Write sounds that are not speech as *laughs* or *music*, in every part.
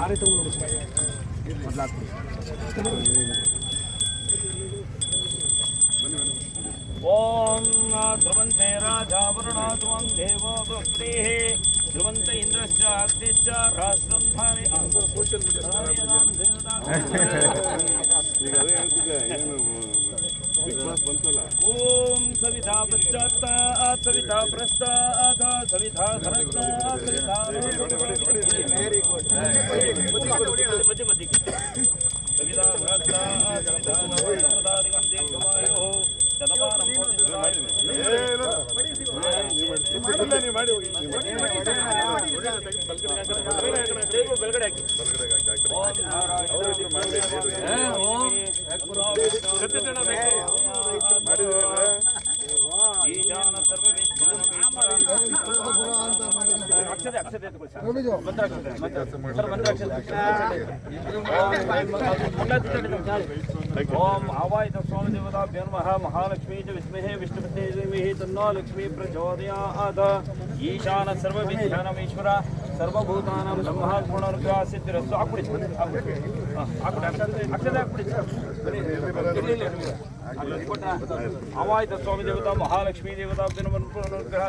ಆರಿತ ಒಂದು ಮೊದಲಾಗ್ತದೆ ॐ ध्रुवन्ते राजा वरुणाध्वं देवो भक्तिः ध्रुवन्त इन्द्रश्च अग्निश्च राष्ट्रं धारे ॐ सविता पश्चात् सविता प्रस्तात् सविता धरत् सविता ಮಾಡಿದ್ರೆ ಅಕ್ಷತೆ ಅಕ್ಷತೆ ಎತ್ಕೊಳ್ಳಿ ಸರ್. ಮಂತ್ರ ಅಕ್ಷತೆ, ಮಂತ್ರ. ಸರ್, ಮಂತ್ರ ಅಕ್ಷತೆ. ಓಂ ಆವಾಯಿತ ಸ್ವಾಮಿ ದೇವತಾಭ್ಯ ನಮಃ ಮಹಾಲಕ್ಷ್ಮೀ ಚ ವಿಸ್ಮಹೇ ವಿಷ್ಣುಪತ್ನಿ ದೇವಿಃ ತನ್ನೋ ಲಕ್ಷ್ಮೀ ಪ್ರಚೋದಯಾತ್ ಈಶಾನ ಸರ್ವ ವಿಜ್ಞಾನಮೀಶ್ವರ ಸರ್ವಭೂತಾನಾಂ ಬ್ರಹ್ಮ ಗುಣರ್ಗ್ರಹ ಸಿದ್ಧಿರಸ್ತು ಹಾಕ್ಬಿಡಿ ಹಾಕ್ಬಿಡಿ ಹಾಂ, ಹಾಕ್ಬಿಡಿ ಅಕ್ಷತೆ ಅಕ್ಷತೆ ಹಾಕ್ಬಿಡಿ ಸರ್. ಇರ್ಲಿ, ಇರ್ಲಿ, ಇರ್ಲಿ. ಅವಾಯಿತ ಸ್ವಾಮಿ ದೇವತಾ ಮಹಾಲಕ್ಷ್ಮೀ ದೇವತಾ ಅನುಗ್ರಹ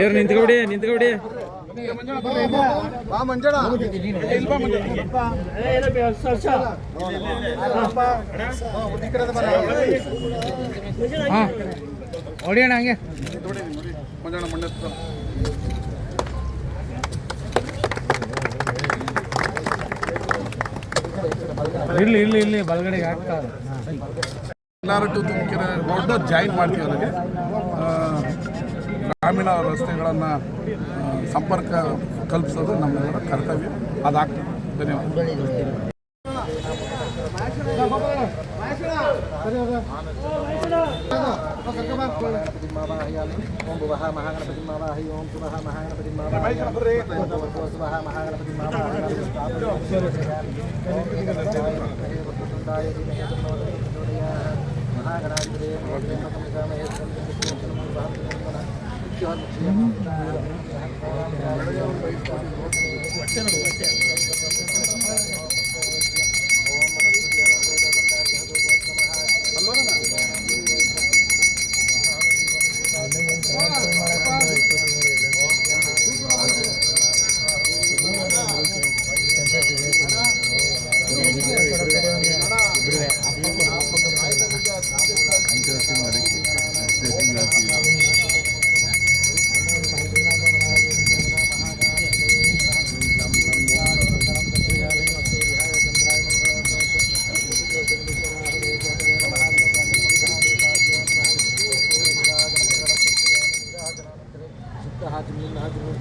ಏರ್ ನಿಂತ್ಕೊಬಿಡಿ ನಿಂತ್ಕೊಬಿಡಿ. ಹಾ ಹೊಡಿಯೋಣ ಹಂಗೆ. ಮಂಜಣ್ಣ ಇಲ್ಲಿ ಇರ್ಲಿ ಇರ್ಲಿ ಬಲಗಡೆಗೆ ಹಾಕ್ತಾರೆ ಎಲ್ಲರೂ ತುಮಕೂರು ಜಾಯಿನ್ ಮಾಡ್ತೀವಿ ಅದಕ್ಕೆ ಗ್ರಾಮೀಣ ರಸ್ತೆಗಳನ್ನು ಸಂಪರ್ಕ ಕಲ್ಪಿಸೋದು ನಮ್ಮೆಲ್ಲರ ಕರ್ತವ್ಯ. ಅದಾಗ್ತದೆ ಧನ್ಯವಾದ 我这呢，我这。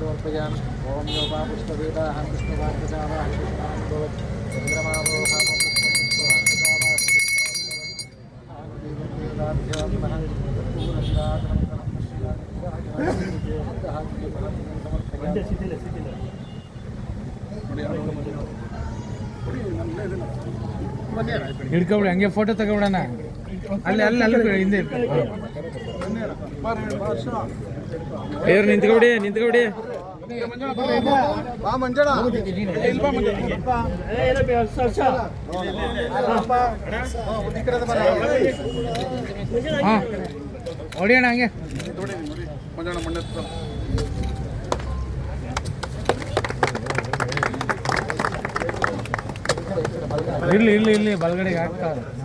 സമർപ്പയാം ഓം ಹಿಡ್ಕೊಬಿಡಿ ಹಂಗೆ ಫೋಟೋ ತಗೊಬಿಡೋಣ. ಅಲ್ಲಿ ಅಲ್ಲಿ ಅಲ್ಲಿ ಹಿಂದೆ ಇರ್ತಾರೆ ನಿಂತ್ಕೊಬಿಡಿ ನಿಂತ್ಕೊಬಿಡಿ. ಹೊಡಿಯೋಣ ಹಂಗೆ. ಇಲ್ಲಿ ಇಲ್ಲಿ ಇಲ್ಲಿ ಬಲಗಡೆಗೆ ಹಾಕ್ತಾ ಅಚ್ಚೇದು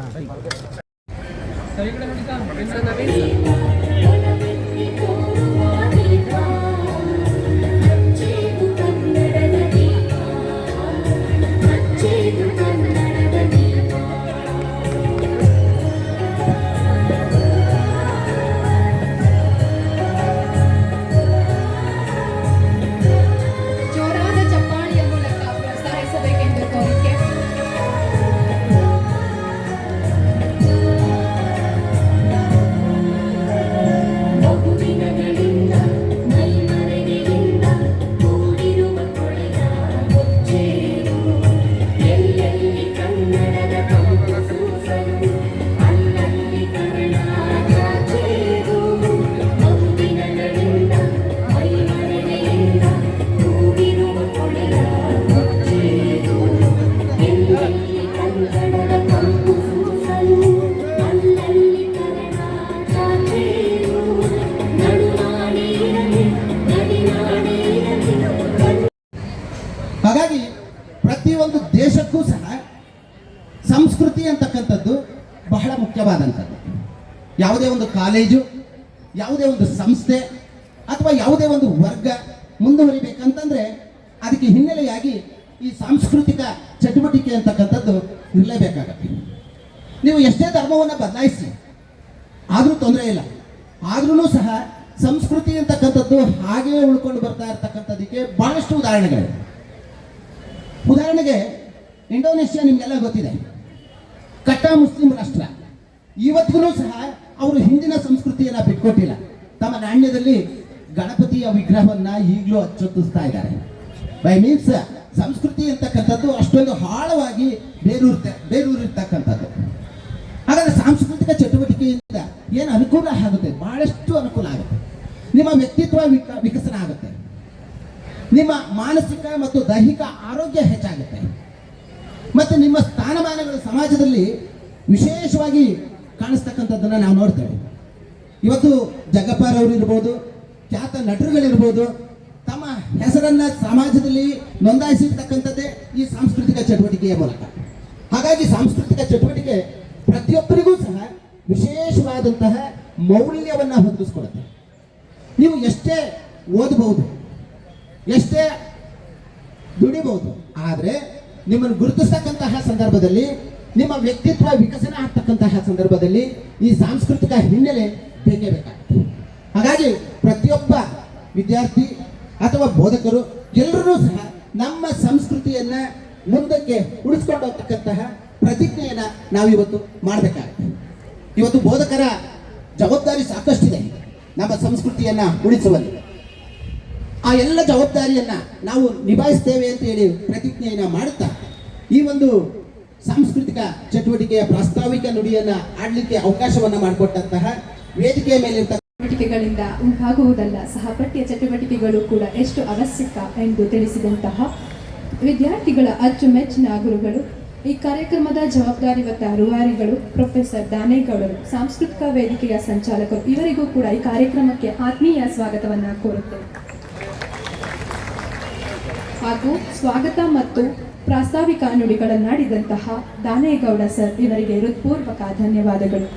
ಕಾಲೇಜು, ಯಾವುದೇ ಒಂದು ಸಂಸ್ಥೆ ಅಥವಾ ಯಾವುದೇ ಒಂದು ವರ್ಗ ಮುಂದುವರಿಬೇಕಂತಂದ್ರೆ ಅದಕ್ಕೆ ಹಿನ್ನೆಲೆಯಾಗಿ ಈ ಸಾಂಸ್ಕೃತಿಕ ಚಟುವಟಿಕೆ ಅಂತಕ್ಕಂಥದ್ದು ಇರಲೇಬೇಕಾಗತ್ತೆ. ನೀವು ಎಷ್ಟೇ ಧರ್ಮವನ್ನು ಬದಲಾಯಿಸಿ, ಆದರೂ ತೊಂದರೆ ಇಲ್ಲ. ಆದ್ರೂ ಸಹ ಸಂಸ್ಕೃತಿ ಅಂತಕ್ಕಂಥದ್ದು ಹಾಗೆಯೇ ಉಳ್ಕೊಂಡು ಬರ್ತಾ ಇರ್ತಕ್ಕಂಥದ್ದಕ್ಕೆ ಬಹಳಷ್ಟು ಉದಾಹರಣೆಗಳಿವೆ. ಉದಾಹರಣೆಗೆ ಇಂಡೋನೇಷ್ಯಾ ನಿಮಗೆಲ್ಲ ಗೊತ್ತಿದೆ. ಕಟ್ಟ ಮುಸ್ಲಿಂ ರಾಷ್ಟ್ರ. ಇವತ್ತಿಗೂ ಸಹ ಅವರು ಹಿಂದಿನ ಸಂಸ್ಕೃತಿಯನ್ನ ಬಿಟ್ಕೊಟ್ಟಿಲ್ಲ. ತಮ್ಮ ನಾಣ್ಯದಲ್ಲಿ ಗಣಪತಿಯ ವಿಗ್ರಹವನ್ನ ಈಗಲೂ ಅಚ್ಚೊತ್ತಿಸ್ತಾ ಇದ್ದಾರೆ. ಬೈ ಮೀನ್ಸ್ ಸಂಸ್ಕೃತಿ ಅಂತಕ್ಕಂಥದ್ದು ಅಷ್ಟೊಂದು ಆಳವಾಗಿ ಬೇರೂರ್ತ ಬೇರೂರಿರ್ತಕ್ಕಂಥದ್ದು. ಹಾಗಾದ್ರೆ ಸಾಂಸ್ಕೃತಿಕ ಚಟುವಟಿಕೆಯಿಂದ ಏನು ಅನುಕೂಲ ಆಗುತ್ತೆ? ಬಹಳಷ್ಟು ಅನುಕೂಲ ಆಗುತ್ತೆ. ನಿಮ್ಮ ವ್ಯಕ್ತಿತ್ವ ವಿಕ- ವಿಕಸನ ಆಗುತ್ತೆ. ನಿಮ್ಮ ಮಾನಸಿಕ ಮತ್ತು ದೈಹಿಕ ಆರೋಗ್ಯ ಹೆಚ್ಚಾಗುತ್ತೆ. ಮತ್ತು ನಿಮ್ಮ ಸ್ಥಾನಮಾನಗಳು ಸಮಾಜದಲ್ಲಿ ವಿಶೇಷವಾಗಿ ಕಾಣಿಸ್ತಕ್ಕಂಥದ್ದನ್ನು ನಾವು ನೋಡ್ತೇವೆ. ಇವತ್ತು ಜಗಪ್ಪಾರವ್ರು ಇರ್ಬೋದು, ಖ್ಯಾತ ನಟರುಗಳಿರ್ಬೋದು, ತಮ್ಮ ಹೆಸರನ್ನ ಸಮಾಜದಲ್ಲಿ ನೋಂದಾಯಿಸಿರ್ತಕ್ಕಂಥದ್ದೇ ಈ ಸಾಂಸ್ಕೃತಿಕ ಚಟುವಟಿಕೆಯ ಮೂಲಕ. ಹಾಗಾಗಿ ಸಾಂಸ್ಕೃತಿಕ ಚಟುವಟಿಕೆ ಪ್ರತಿಯೊಬ್ಬರಿಗೂ ಸಹ ವಿಶೇಷವಾದಂತಹ ಮೌಲ್ಯವನ್ನ ಹೊಂದಿಸ್ಕೊಡುತ್ತೆ. ನೀವು ಎಷ್ಟೇ ಓದಬಹುದು ಎಷ್ಟೇ ದುಡಿಬಹುದು ಆದರೆ ನಿಮ್ಮನ್ನು ಗುರುತಿಸ್ತಕ್ಕಂತಹ ಸಂದರ್ಭದಲ್ಲಿ ನಿಮ್ಮ ವ್ಯಕ್ತಿತ್ವ ವಿಕಸನ ಆಗ್ತಕ್ಕಂತಹ ಸಂದರ್ಭದಲ್ಲಿ ಈ ಸಾಂಸ್ಕೃತಿಕ ಹಿನ್ನೆಲೆ ಬೇಕೇ ಬೇಕಾಗುತ್ತೆ ಹಾಗಾಗಿ ಪ್ರತಿಯೊಬ್ಬ ವಿದ್ಯಾರ್ಥಿ ಅಥವಾ ಬೋಧಕರು ಎಲ್ಲರೂ ಸಹ ನಮ್ಮ ಸಂಸ್ಕೃತಿಯನ್ನ ಮುಂದಕ್ಕೆ ಉಳಿಸ್ಕೊಂಡು ಹೋಗ್ತಕ್ಕಂತಹ ನಾವು ಇವತ್ತು ಮಾಡಬೇಕಾಗುತ್ತೆ ಇವತ್ತು ಬೋಧಕರ ಜವಾಬ್ದಾರಿ ಸಾಕಷ್ಟಿದೆ ನಮ್ಮ ಸಂಸ್ಕೃತಿಯನ್ನ ಉಳಿಸುವಲ್ಲಿ. ಆ ಎಲ್ಲ ಜವಾಬ್ದಾರಿಯನ್ನ ನಾವು ನಿಭಾಯಿಸ್ತೇವೆ ಅಂತ ಹೇಳಿ ಪ್ರತಿಜ್ಞೆಯನ್ನು ಮಾಡುತ್ತಾ ಈ ಒಂದು ಸಾಂಸ್ಕೃತಿಕ ಚಟುವಟಿಕೆಯ ಪ್ರಾಸ್ತಾವಿಕ ನುಡಿಯನ್ನ ಆಡ್ಲಿಕ್ಕೆ ಅವಕಾಶವನ್ನ ಮಾಡಿಕೊಟ್ಟಂತಹ ವೇದಿಕೆಯ ಮೇಲೆ ಚಟುವಟಿಕೆಗಳಿಂದ ಉಂಟಾಗುವುದಲ್ಲ ಸಹಪಠ್ಯ ಚಟುವಟಿಕೆಗಳು ಕೂಡ ಎಷ್ಟು ಅವಶ್ಯಕ ಎಂದು ತಿಳಿಸಿದಂತಹ ವಿದ್ಯಾರ್ಥಿಗಳ ಅಚ್ಚುಮೆಚ್ಚಿನ ಗುರುಗಳು, ಈ ಕಾರ್ಯಕ್ರಮದ ಜವಾಬ್ದಾರಿವತ್ತ ರೂವಾರಿಗಳು, ಪ್ರೊಫೆಸರ್ ದಾನೇಗೌಡರು, ಸಾಂಸ್ಕೃತಿಕ ವೇದಿಕೆಯ ಸಂಚಾಲಕರು, ಇವರಿಗೂ ಕೂಡ ಈ ಕಾರ್ಯಕ್ರಮಕ್ಕೆ ಆತ್ಮೀಯ ಸ್ವಾಗತವನ್ನ ಕೋರುತ್ತೇವೆ ಹಾಗೂ ಸ್ವಾಗತ ಮತ್ತು ಪ್ರಾಸ್ತಾವಿಕ ನುಡಿಗಳನ್ನಾಡಿದಂತಹ ದಾನೇಗೌಡ ಸರ್ ಇವರಿಗೆ ಹೃತ್ಪೂರ್ವಕ ಧನ್ಯವಾದಗಳು.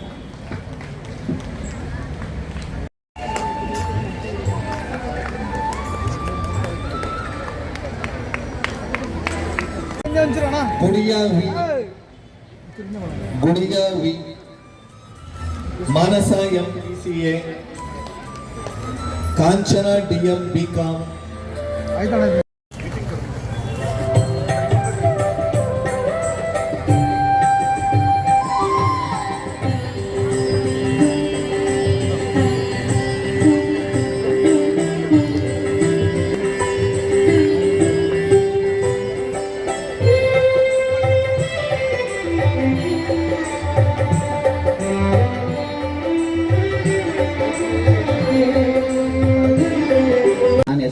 Gudiya V Gudiya V Manasa M P C A Kanchana D M B com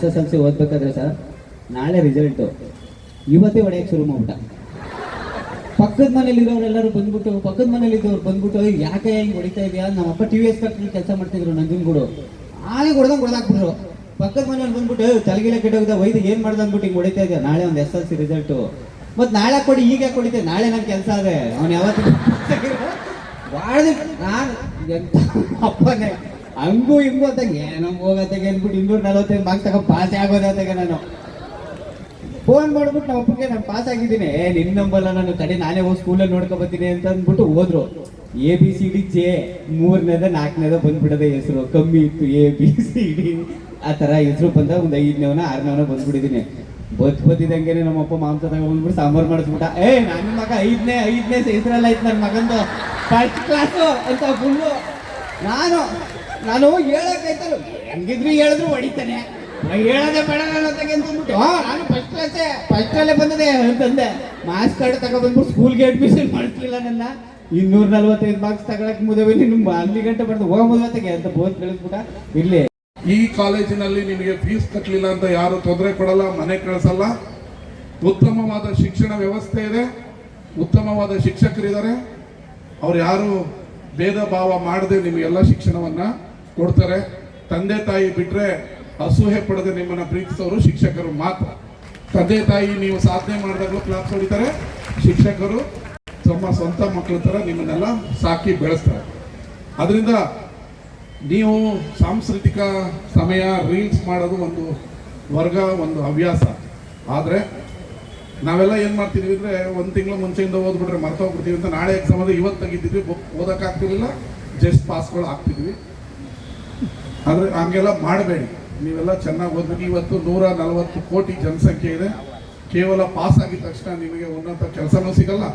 ಓದ್ಬೇಕಾದ್ರೆ sir ನಾಳೆ ರಿಸಲ್ಟು ಇವತ್ತೇ ಹೊಡೆಯಕ್ಕೆ ಶುರು ಮಾಡ್ಬಿಟ್ಟ. ಪಕ್ಕದ ಮನೇಲಿರೋರೆಲ್ಲರೂ ಬಂದ್ಬಿಟ್ಟು ಪಕ್ಕದ ಮನೇಲಿ ಇದ್ದವ್ರು ಬಂದ್ಬಿಟ್ಟು "ಏಯ್, ಯಾಕೆ ಹಿಂಗೆ ಹೊಡಿತಾ ಇದೆಯಾ? ನಮ್ಮಪ್ಪ ಟಿ ವಿ ಎಸ್ ಫ್ಯಾಕ್ಟ್ರಿ ಕೆಲಸ ಮಾಡ್ತಿದ್ರು ನಂಜನಗೂಡು. ಆಗ ಹೊಡೆದಂಗೆ ಹೊಡೆದಾಕ್ಬಿಟ್ರು. ಪಕ್ಕದ ಮನೇಲಿ ಬಂದ್ಬಿಟ್ಟು "ಏಯ್, ತಲೆಗಿಲೆ ಕೆಟ್ಟೋಗಿದೆ ವೈದ್ಯ ಏನು ಮಾಡ್ದ? ಅಂದ್ಬಿಟ್ಟು ಹಿಂಗೆ ಹೊಡಿತಾ ಇದೆಯಾ? ನಾಳೆ ಒಂದು ಎಸ್ ಎಲ್ ಸಿ ರಿಸಲ್ಟು ಮತ್ತು ನಾಳೆ ಕೊಡಿ ಈಗ ಯಾಕೆ ಹೊಡಿತೆ ನಾಳೆ ನನ್ನ ಕೆಲಸ ಅದೇ ಅವನು ಯಾವತ್ತೂ ಬಾಳ್ದು *laughs* ನಾನು ಎಂತ ಅಪ್ಪನೇ. ಹಂಗೂ ಹಿಂಗೂ ಅಂತ ಏನೋ ಹೋಗತ್ತಾಗೆ ಅಂದ್ಬಿಟ್ಟು ಇನ್ನೂರ ನಲವತ್ತೈದು ಮಾರ್ಕ್ಸ್ ತಗೊಂಡು ಪಾಸೇ ಆಗೋದಾಗ ನಾನು. ಫೋನ್ ಮಾಡ್ಬಿಟ್ಟು ನಮ್ಮ ಅಪ್ಪಗೆ ನಾನು ಪಾಸ್ ಆಗಿದ್ದೀನಿ. ನಿನ್ನ ನಂಬಲ್ಲ ನಾನು ಕಡೆ ನಾನೇ ಹೋಗಿ ಸ್ಕೂಲಲ್ಲಿ ನೋಡ್ಕೊ ಬರ್ತೀನಿ ಅಂತ ಅಂದ್ಬಿಟ್ಟು ಹೋದ್ರು. A B C D J ಮೂರನೇದ ನಾಲ್ಕನೇದ ಬಂದ್ಬಿಡದೆ ಹೆಸರು. ಕಮ್ಮಿ ಇತ್ತು ಎ ಬಿ ಸಿ ಡಿ ಆ ಥರ ಹೆಸರು ಬಂದಾಗ ಒಂದು ಐದನೇವನ, ಆರನೇವನ ಬಂದ್ಬಿಟ್ಟಿದ್ದೀನಿ. ಬತ್ ಬತ್ತಿದಂಗೆ ನಮ್ಮಪ್ಪ ಮಾಂಸ ತಗೊಂಡ್ಬಿಟ್ಟು ಸಾಂಬಾರು ಮಾಡಿಸ್ಬಿಟ್ಟ. ಏ ನನ್ನ ಮಗ ಐದನೇ ಐದನೇ ಹೆಸರಲ್ಲ ಐತೆ ನನ್ನ ಮಗಂದು. ಫಸ್ಟ್ ಕ್ಲಾಸು ಅಂತ ಫುಲ್ಲು ನಾನು ನಾನು ಹೇಳಕ್ಕಾಯ್ತಲ್ಲ. ಹೆಂಗಿದ್ರು ಹೇಳಿದ್ರು ಹೊಡಿತಾನೆ. ಹೇಳದೆ ಬೇಡ ನಾನು ಅಂತಾಗೆ ಅಂತಂದ್ಬಿಟ್ಟು ನಾನು ಫಸ್ಟ್ ಕ್ಲಾಸೇ ಫಸ್ಟ್ ಅಲ್ಲೇ ಬಂದಿದೆ ಅಂತಂದೆ ಮಾಸ್ ಕಾರ್ಡ್ ತಗೊಬಂದ್ಬಿಟ್ಟು ಸ್ಕೂಲ್ಗೆ ಅಡ್ಮಿಷನ್ ಮಾಡಿಸ್ಲಿಲ್ಲ ನನ್ನ. ಇನ್ನೂರ ನಲ್ವತ್ತೈದು ಮಾರ್ಕ್ಸ್ ತಗೊಳಕ್ ಮುದವೆ ನಿಮ್ಮ ಅಲ್ಲಿ ಗಂಟೆ ಬರ್ತದೆ, ಹೋಗ ಮುದವತ್ತಿಗೆ ಅಂತ ಬೋದ್ ಕಳಿಸ್ಬಿಟ್ಟ, ಇರ್ಲಿ. ಈ ಕಾಲೇಜಿನಲ್ಲಿ ನಿಮಗೆ ಫೀಸ್ ಕಟ್ಟಲಿಲ್ಲ ಅಂತ ಯಾರು ತೊಂದರೆ ಕೊಡಲ್ಲ, ಮನೆ ಕಳಿಸಲ್ಲ. ಉತ್ತಮವಾದ ಶಿಕ್ಷಣ ವ್ಯವಸ್ಥೆ ಇದೆ. ಉತ್ತಮವಾದ ಶಿಕ್ಷಕರಿದ್ದಾರೆ. ಅವ್ರು ಯಾರು ಭೇದ ಭಾವ ಮಾಡದೆ ನಿಮಗೆಲ್ಲ ಶಿಕ್ಷಣವನ್ನ ಕೊಡ್ತಾರೆ. ತಂದೆ ತಾಯಿ ಬಿಟ್ರೆ ಅಸೂಹೆ ಪಡೆದ ನಿಮ್ಮನ್ನ ಪ್ರೀತಿಸೋರು ಶಿಕ್ಷಕರು ಮಾತ್ರ. ತಂದೆ ತಾಯಿ ನೀವು ಸಾಧನೆ ಮಾಡಿದಾಗಲೂ ಕ್ಲಾಸ್ ಹೊಡಿತಾರೆ. ಶಿಕ್ಷಕರು ತಮ್ಮ ಸ್ವಂತ ಮಕ್ಕಳ ಥರ ನಿಮ್ಮನ್ನೆಲ್ಲ ಸಾಕಿ ಬೆಳೆಸ್ತಾರೆ. ಅದರಿಂದ ನೀವು ಸಾಂಸ್ಕೃತಿಕ ಸಮಯ ರೀಲ್ಸ್ ಮಾಡೋದು ಒಂದು ವರ್ಗ, ಒಂದು ಹವ್ಯಾಸ. ಆದರೆ ನಾವೆಲ್ಲ ಏನು ಮಾಡ್ತಿದ್ವಿ ಅಂದರೆ ಒಂದು ತಿಂಗಳು ಮುಂಚೆಯಿಂದ ಓದ್ಬಿಟ್ರೆ ಮರ್ತೋಗ್ಬಿಡ್ತೀವಿ ಅಂತ ನಾಳೆ ಎಕ್ಸಾಮ್ ಅಂದರೆ ಇವತ್ತು ತೆಗಿತಿದ್ವಿ ಓದೋಕ್ಕಾಗ್ತಿರ್ಲಿಲ್ಲ ಜಸ್ಟ್ ಪಾಸ್ಗಳು ಆಗ್ತಿದ್ವಿ. ಆದರೆ ಹಂಗೆಲ್ಲ ಮಾಡಬೇಡಿ. ನೀವೆಲ್ಲ ಚೆನ್ನಾಗಿ ಓದ್ಬೇಕು. ಇವತ್ತು ನೂರ ನಲವತ್ತು ಕೋಟಿ ಜನಸಂಖ್ಯೆ ಇದೆ. ಕೇವಲ ಪಾಸ್ ಆಗಿದ ತಕ್ಷಣ ನಿಮಗೆ ಉನ್ನತ ಕೆಲಸನೂ ಸಿಗಲ್ಲ.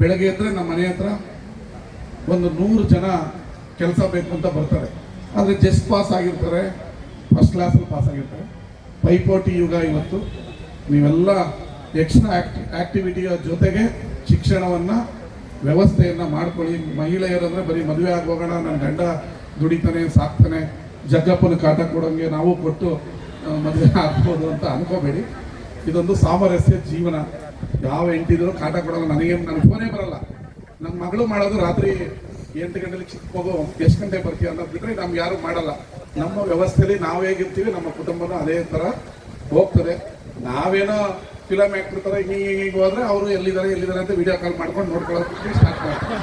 ಬೆಳಗ್ಗೆ ಎದ್ರೆ ನಮ್ಮ ಮನೆ ಹತ್ರ ಒಂದು ನೂರು ಜನ ಕೆಲಸ ಬೇಕು ಅಂತ ಬರ್ತಾರೆ. ಆದರೆ ಜಸ್ಟ್ ಪಾಸ್ ಆಗಿರ್ತಾರೆ. ಫಸ್ಟ್ ಕ್ಲಾಸಲ್ಲಿ ಪಾಸ್ ಆಗಿರ್ತಾರೆ. ಪೈಪೋಟಿ ಯುಗ ಇವತ್ತು. ನೀವೆಲ್ಲ ಎಕ್ಸ್ಟ್ರಾ ಆಕ್ಟಿ ಆಕ್ಟಿವಿಟಿಯ ಜೊತೆಗೆ ಶಿಕ್ಷಣವನ್ನು, ವ್ಯವಸ್ಥೆಯನ್ನು ಮಾಡ್ಕೊಳ್ಳಿ. ಮಹಿಳೆಯರಂದ್ರೆ ಬರೀ ಮದುವೆ ಆಗೋಗೋಣ ನನ್ನ ಗಂಡ ದುಡಿತಾನೆ, ಸಾಕ್ತಾನೆ. ಜಗ್ಗಪ್ಪನ ಕಾಟ ಕೊಡೋಂಗೆ ನಾವು ಕೊಟ್ಟು ಮದುವೆ ಆಗ್ಬೋದು ಅಂತ ಅನ್ಕೋಬೇಡಿ. ಇದೊಂದು ಸಾಮರಸ್ಯ ಜೀವನ. ಯಾವ ಎಂಟಿದ್ರು ಕಾಟ ಕೊಡಲ್ಲ, ನನಗೆ, ನನ್ನ ಫೋನೇ ಬರಲ್ಲ. ನನ್ನ ಮಗಳು ಮಾಡೋದು ರಾತ್ರಿ ಎಂಟು ಗಂಟೆಲಿ ಚಿಕ್ಕ ಮಗು, ಎಷ್ಟು ಗಂಟೆ ಬರ್ತೀಯ ಅಂತ ಬಿಟ್ಟರೆ ನಮ್ಗೆ ಯಾರು ಮಾಡಲ್ಲ. ನಮ್ಮ ವ್ಯವಸ್ಥೆಯಲ್ಲಿ ನಾವು ಹೇಗಿರ್ತೀವಿ, ನಮ್ಮ ಕುಟುಂಬನೂ ಅದೇ ಥರ ಹೋಗ್ತದೆ. ನಾವೇನೋ ಫಿಲಮ್ ಆಕ್ಟರ್ ಥರ ಹಿಂಗೆ ಹಿಂಗೆ ಹಿಂಗೆ ಹೋದ್ರೆ ಅವರು ಎಲ್ಲಿದ್ದಾರೆ ಎಲ್ಲಿದ್ದಾರೆ ಅಂತ ವಿಡಿಯೋ ಕಾಲ್ ಮಾಡ್ಕೊಂಡು ನೋಡ್ಕೊಳ್ಳೋದಕ್ಕೆ ಸ್ಟಾರ್ಟ್ ಮಾಡ್ತಾರೆ.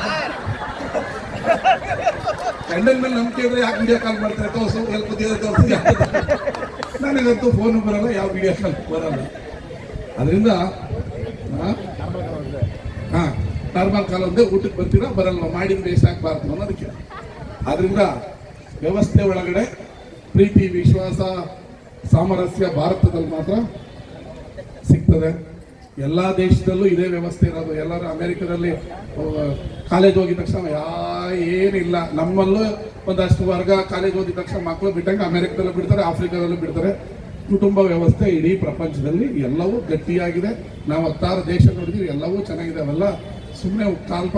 ಗಂಡನ ಮೇಲೆ ನಂಬಿಕೆ ಇದ್ರೆ ಯಾಕೆ ವಿಡಿಯೋ ಕಾಲ್ ಮಾಡ್ತಾರೆ? ತೋರ್ಸು ಎಲ್ಲಿ ಕೂತಿದ್ದಾರೆ ತೋರ್ಸು. ನನಗಂತೂ ಫೋನು ಬರಲ್ಲ, ಯಾವ ವಿಡಿಯೋ ಕಾಲ್ ಬರಲ್ಲ. ಅದರಿಂದ ಹಾ ನಾರ್ಮಲ್ ಕಾಲ ಒಂದೇ ಊಟಕ್ಕೆ ಬರ್ತೀರಾ, ಬರಲ್ಲ ಮಾಡಿ ಆಗ್ಬಾರ್ದು ಅನ್ನೋದಕ್ಕೆ. ಆದ್ರಿಂದ, ವ್ಯವಸ್ಥೆ ಒಳಗಡೆ, ಪ್ರೀತಿ, ವಿಶ್ವಾಸ, ಸಾಮರಸ್ಯ ಭಾರತದಲ್ಲಿ ಮಾತ್ರ ಸಿಗ್ತದೆ. ಎಲ್ಲ ದೇಶದಲ್ಲೂ ಇದೇ ವ್ಯವಸ್ಥೆ ಇರೋದು. ಎಲ್ಲರೂ ಅಮೇರಿಕದಲ್ಲಿ ಕಾಲೇಜ್ ಹೋಗಿದ ತಕ್ಷಣ ಯಾ, ಏನಿಲ್ಲ. ನಮ್ಮಲ್ಲೂ ಒಂದಷ್ಟು ವರ್ಗ ಕಾಲೇಜ್ ಹೋಗಿದ ತಕ್ಷಣ ಮಕ್ಕಳು ಬಿಟ್ಟಂಗೆ ಅಮೆರಿಕದಲ್ಲೂ ಬಿಡ್ತಾರೆ, ಆಫ್ರಿಕಾದಲ್ಲೂ ಬಿಡ್ತಾರೆ. ಕುಟುಂಬ ವ್ಯವಸ್ಥೆ ಇಡೀ ಪ್ರಪಂಚದಲ್ಲಿ ಎಲ್ಲವೂ ಗಟ್ಟಿಯಾಗಿದೆ. ನಾವು ಹತ್ತಾರು ದೇಶ ನೋಡಿದೀವಿ, ಎಲ್ಲವೂ ಚೆನ್ನಾಗಿದೆ ಅವೆಲ್ಲ ಸುಮ್ಮನೆ ಕಾಲ್ಪ